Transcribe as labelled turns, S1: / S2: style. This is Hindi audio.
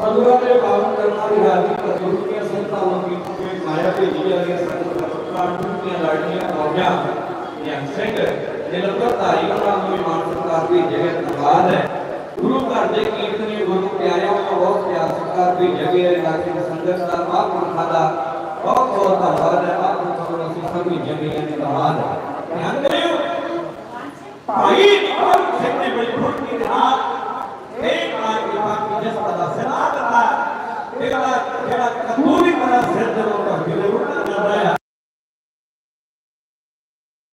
S1: मधुरा ने पावन करता विहारी प्रतिभूत के संतावन गीतों के माया के लिए अगे संतावन के लाड़ियाँ औरियाँ यह सिंह निरंतर तारीफ़ का हमें मान सरकार की जगह धन्यवाद है। गुरु घर के कीर्तनी गुरु प्यारे का बहुत प्यार सरकार की जगह है। नागरिक संघर्ष का आप पंखा का बहुत बहुत धन्यवाद है। आप सबों की सभी जगह धन्यवाद है। ध्यान दियो भाई और शक्ति मज़बूत ਇਹਦਾ ਜਿਹੜਾ ਕਤੂਰੀ ਬਣਾ ਸਿਰ ਜਦੋਂ ਤੱਕ ਗਿਰੇ ਉਹ ਨਾ ਜਾਇਆ